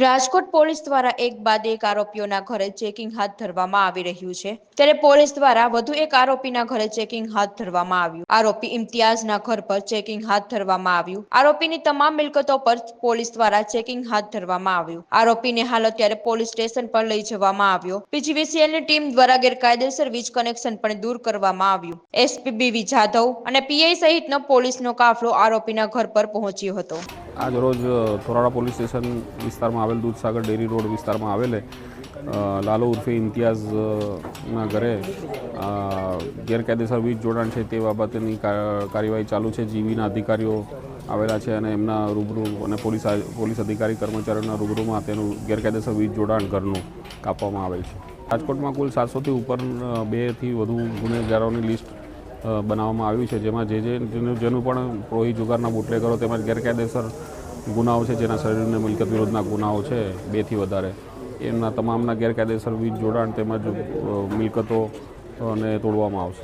Rajkot police દ્વારા એક બાદ એક આરોપીઓના ઘરે ચેકિંગ હાથ ધરવામાં આવી રહ્યું છે. ત્યારે પોલીસ દ્વારા વધુ એક આરોપીના ઘરે ચેકિંગ હાથ ધરવામાં આવ્યું. આરોપી ઇમ્તિયાઝના ઘર પર ચેકિંગ હાથ ધરવામાં આવ્યું. આરોપીની તમામ મિલકતો પર પોલીસ દ્વારા ચેકિંગ હાથ ધરવામાં આવ્યું. આરોપીને હાલ અત્યારે પોલીસ સ્ટેશન પર લઈ જવામાં આવ્યો. પીજીવીસીએલની ટીમ દ્વારા ગેરકાયદેસર વીજ કનેક્શન પણ દૂર કરવામાં આવ્યું. એસપી બીવી જાધવ અને પીઆઈ સહિતનો પોલીસનો કાફલો આરોપીના ઘર પર પહોંચ્યો હતો. આજ રોજ થોરાળા પોલીસ સ્ટેશન વિસ્તારમાં આવેલ દૂધસાગર ડેરી રોડ વિસ્તારમાં આવેલે લાલુ ઉર્ફે ઇમ્તિયાઝના ઘરે ગેરકાયદેસર વીજ જોડાણ છે તે બાબતની કાર્યવાહી ચાલુ છે. જીવીના અધિકારીઓ આવેલા છે અને એમના રૂબરૂ અને પોલીસ પોલીસ અધિકારી કર્મચારીઓના રૂબરૂમાં તેનું ગેરકાયદેસર વીજ જોડાણ ઘરનું કાપવામાં આવેલ છે. રાજકોટમાં કુલ સાતસોથી ઉપર બેથી વધુ ગુનેગારોની લિસ્ટ બનાવવામાં આવ્યું છે, જેમાં જે જે જેનું પણ પ્રોહી જુગારના બુટલેગરો તેમજ ગેરકાયદેસર ગુનાઓ છે, જેના શરીરને મિલકત વિરોધના ગુનાઓ છે બેથી વધારે. એમના તમામના ગેરકાયદેસર વીજ જોડાણ તેમજ મિલકતો અને તોડવામાં આવશે.